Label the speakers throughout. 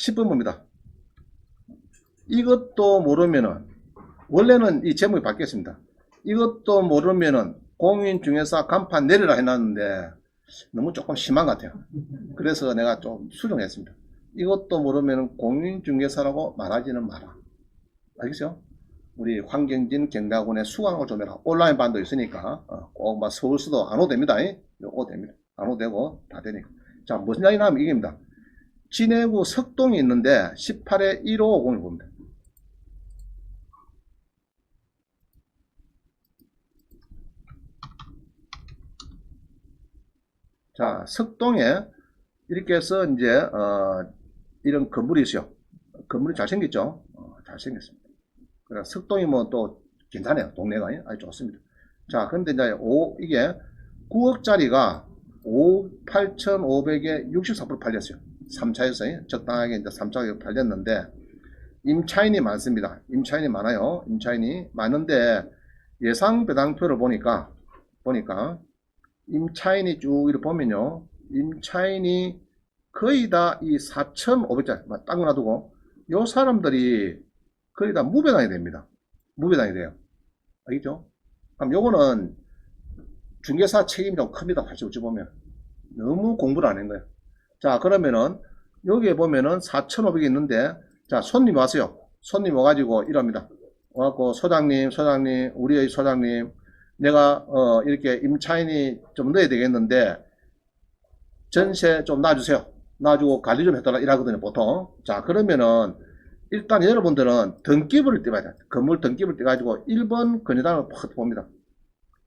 Speaker 1: 자, 10번 봅니다. 이것도 모르면은, 원래는 이 제목이 바뀌었습니다. 이것도 모르면은 공인중개사 간판 내리라 해놨는데 너무 조금 심한 것 같아요. 그래서 내가 좀 수정했습니다. 이것도 모르면은 공인중개사라고 말하지는 마라. 알겠죠? 우리 황경진 경대학원에 수강을 좀 해라. 온라인 반도 있으니까, 어, 꼭, 막, 서울수도 안 오도 됩니다. 요거 됩니다. 안 오도 되고, 다 되니까. 자, 무슨 이야기 나면 이깁니다. 진해구 석동이 있는데, 18에 1550을 봅니다. 자, 석동에, 이렇게 해서, 이제, 어, 이런 건물이 있어요. 건물이 잘생겼죠? 어, 잘생겼습니다. 그래, 석동이 뭐 또 괜찮아요. 동네가 아주 좋습니다. 자, 근데 이제 오, 이게 9억짜리가 5, 8,500에 64% 팔렸어요. 3차에서 적당하게 이제 3차에 팔렸는데 임차인이 많습니다. 임차인이 많아요. 임차인이 많은데 예상 배당표를 보니까 보니까 임차인이 쭉 이렇게 보면요. 임차인이 거의 다 이 4,500짜리 딱 놔두고 요 사람들이 거의 다 무배당이 됩니다. 무배당이 돼요. 알겠죠? 그럼 요거는 중개사 책임이 좀 큽니다. 사실 어찌 보면. 너무 공부를 안 한 거예요. 자, 그러면은 여기에 보면은 4,500이 있는데 자, 손님 왔어요. 손님 와가지고 이럽니다. 와갖고 소장님, 소장님, 우리의 소장님, 내가 어, 이렇게 임차인이 좀 넣어야 되겠는데 전세 좀 놔주세요. 놔주고 관리 좀 해달라 이러거든요, 보통. 자, 그러면은 일단 여러분들은 등기부를 떼봐야 돼요. 건물 등기부를 떼가지고 1번 건의당을 팍 봅니다.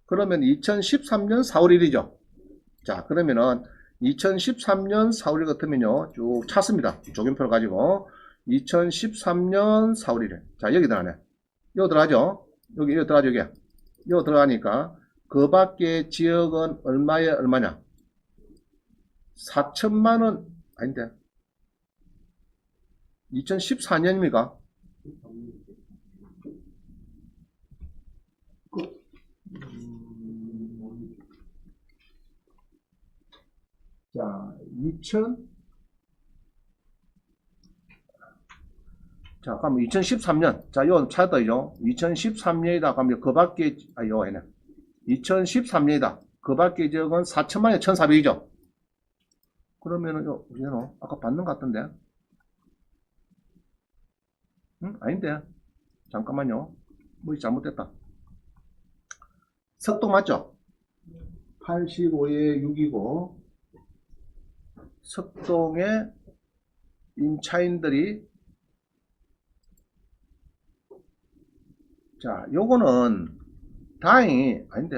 Speaker 1: 그러면 2013년 4월 1일이죠. 자, 그러면은 2013년 4월 1일 같으면요, 쭉 찾습니다. 조경표를 가지고 2013년 4월 1일. 자, 여기 들어가네. 여기 들어가죠? 여기, 여기 들어가죠, 여기. 여기 들어가니까 그 밖에 지역은 얼마에 얼마냐? 4천만 원 아닌데 2014년입니까? 자, 2000 자, 그럼 2013년. 자, 요 찾았죠? 2013년이다. 그러면 그 밖에, 아, 요, 해네. 2013년이다. 그 밖에 지역은 4천만에 1,400이죠? 그러면은, 요, 얘는 아까 받는 것 같던데? 응? 아닌데. 잠깐만요. 뭐 잘못됐다. 석동 맞죠? 85에 6이고, 석동의 임차인들이 자, 요거는 다행히 아닌데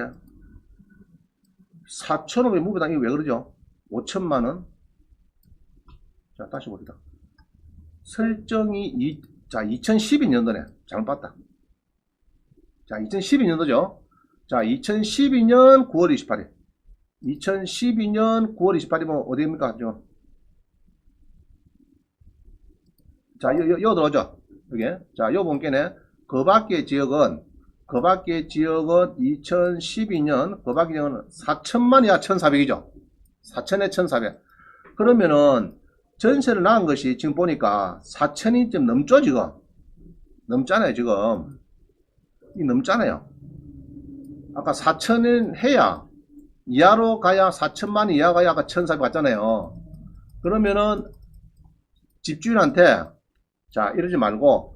Speaker 1: 4,500 무배당 이거 왜 그러죠? 5천만 원. 자, 다시 봅니다. 설정이 이, 자, 2012년도네. 잘못 봤다. 자, 2012년도죠. 자, 2012년 9월 28일. 2012년 9월 28일이면 어디입니까? 지금? 자, 여, 여, 여 들어오죠? 여기. 자, 요 본께네. 그 밖의 지역은, 그 밖의 지역은 2012년, 그 밖의 지역은 4천만이야 1,400이죠. 4천에 1,400. 그러면은, 전세를 낳은 것이 지금 보니까 4천이 좀 넘죠, 지금? 넘잖아요, 지금. 이 넘잖아요. 아까 4천은 해야, 이하로 가야 4천만 이하 가야 아까 1,400 갔잖아요. 그러면은, 집주인한테, 자, 이러지 말고,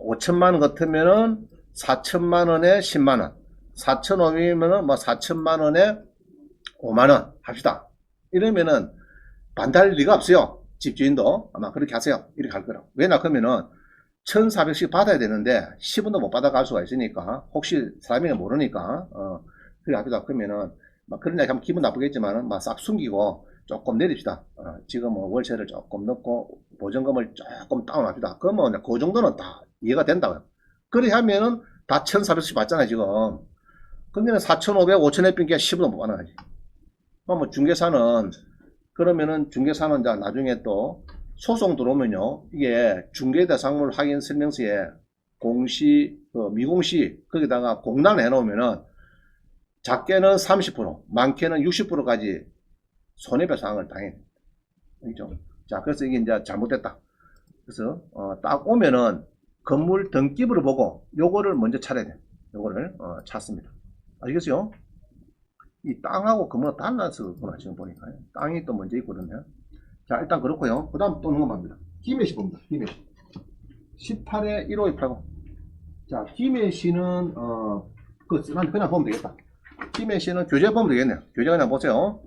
Speaker 1: 5천만 원 같으면은 4천만 원에 10만 원. 4,500이면은 뭐 4천만 원에 5만 원 합시다. 이러면은 반대할 리가 없어요. 집주인도 아마 그렇게 하세요. 이렇게 할 거라고. 왜냐 그러면은 1,400씩 받아야 되는데 10원도 못 받아갈 수가 있으니까 혹시 사람이 모르니까 어 그래 합시다. 그러면은 막 그런 얘기 하면 기분 나쁘겠지만은 막 싹 숨기고 조금 내립시다. 어, 지금 뭐 월세를 조금 넣고 보증금을 조금 다운합시다. 그러면 그 정도는 다 이해가 된다고요. 그렇게 하면은 다 1,400씩 받잖아요, 지금. 근데는 4,500, 5,000에 빈게 10원도 못 받아가지. 뭐 중개사는, 그러면은 중개사는 이제 나중에 또 소송 들어오면요. 이게 중개대상물 확인 설명서에 공시, 그 미공시, 거기다가 공란을 해놓으면은 작게는 30%, 많게는 60%까지 손해배상을 당해. 알죠? 자, 그래서 이게 이제 잘못됐다. 그래서 어, 딱 오면은 건물 등기부를 보고 요거를 먼저 찾아야 돼. 요거를 어, 찾습니다. 알겠어요? 이 땅하고 건물은 달라서 그구나 지금 보니까 땅이 또 먼저 있거든요. 자 일단 그렇고요. 그 다음 또 넘어갑니다. 김해시 봅니다. 김해시 18에 1528고 자 김해시는 어그 그냥 보면 되겠다. 김해시는 교재 보면 되겠네요. 교재 그냥 보세요.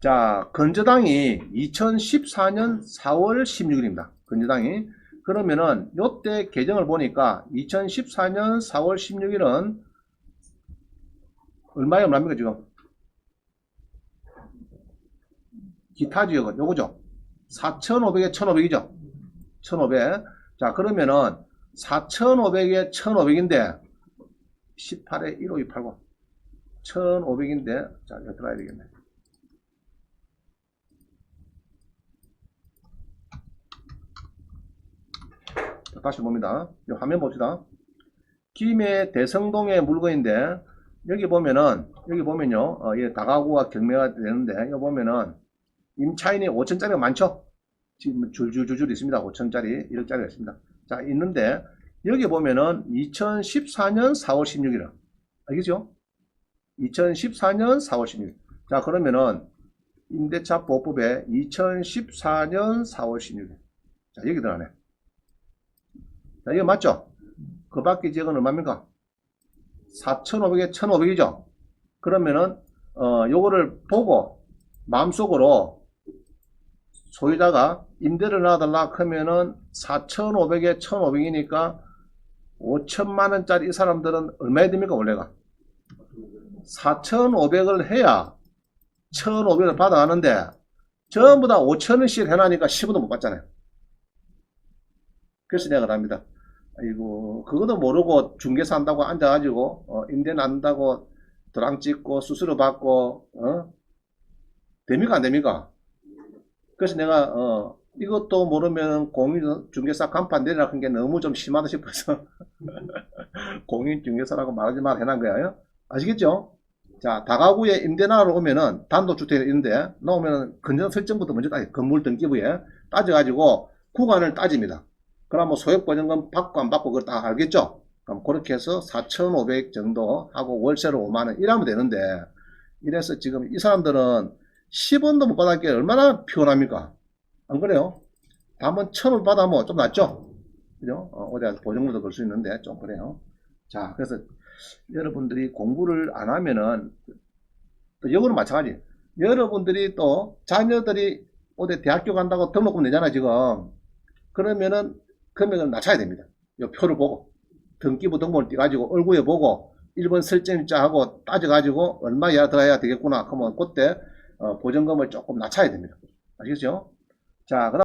Speaker 1: 자 건저당이 2014년 4월 16일입니다. 건저당이 그러면은 요때 개정을 보니까 2014년 4월 16일은 얼마에 얼마입니까 지금? 기타 지역은 요거죠. 4,500에 1,500이죠. 1,500. 자, 그러면은 4,500에 1,500인데 18에 15289. 1,500인데 자, 여기 들어가야 되겠네. 자, 다시 봅니다. 이 화면 봅시다. 김해 대성동의 물건인데 여기 보면은 여기 보면요. 어, 이 다가구가 경매가 되는데 여기 보면은 임차인이 5천짜리가 많죠? 지금 줄줄줄줄 있습니다. 5천짜리, 1억짜리가 있습니다. 자, 있는데, 여기 보면은 2014년 4월 16일. 알겠죠? 2014년 4월 16일. 자, 그러면은, 임대차 보호법에 2014년 4월 16일. 자, 여기 들어가네. 자, 이거 맞죠? 그 밖에 지역은 얼마입니까? 4,500에 1,500이죠? 그러면은, 어, 요거를 보고, 마음속으로 소유자가 임대를 놔달라 하면은 4,500에 1,500이니까 5천만 원짜리 이 사람들은 얼마야 됩니까 원래가 4,500을 해야 1,500을 받아가는데 전부 다 5천원씩 해놔니까 10원도 못 받잖아요 그래서 내가 그럽니다 아이고 그것도 모르고 중개사 한다고 앉아가지고 어, 임대 난다고 도랑 찍고 수수료 받고 어? 됩니까 안 됩니까 그래서 내가 어 이것도 모르면 공인 중개사 간판 내리라 한 게 너무 좀 심하다 싶어서 공인 중개사라고 말하지 말 해놓은 거예요. 아시겠죠? 자, 다가구에 임대나로 오면은 단독주택이 있는데 나오면은 건전 설정부터 먼저 따져 건물 등기부에 따져가지고 구간을 따집니다. 그럼 뭐 소액보증금 받고 안 받고 그걸 다 알겠죠? 그럼 그렇게 해서 4,500 정도 하고 월세로 5만원 이러면 되는데 이래서 지금 이 사람들은 10원도 못 받았기에 얼마나 피곤합니까? 안 그래요? 다음은 천원 받아면 좀 낫죠? 그죠? 어, 어디 보증금도 걸 수 있는데 좀 그래요. 자, 그래서 여러분들이 공부를 안 하면은 또 여거는 마찬가지. 여러분들이 또 자녀들이 어디 대학교 간다고 등록금 내잖아 지금. 그러면은 금액을 낮춰야 됩니다. 이 표를 보고 등기부 등본을 띄가지고 얼굴에 보고 1번 설정일자하고 따져가지고 얼마 이하 더 해야 되겠구나. 그러면 그때 어, 보증금을 조금 낮춰야 됩니다. 아시겠죠? 자, 그다음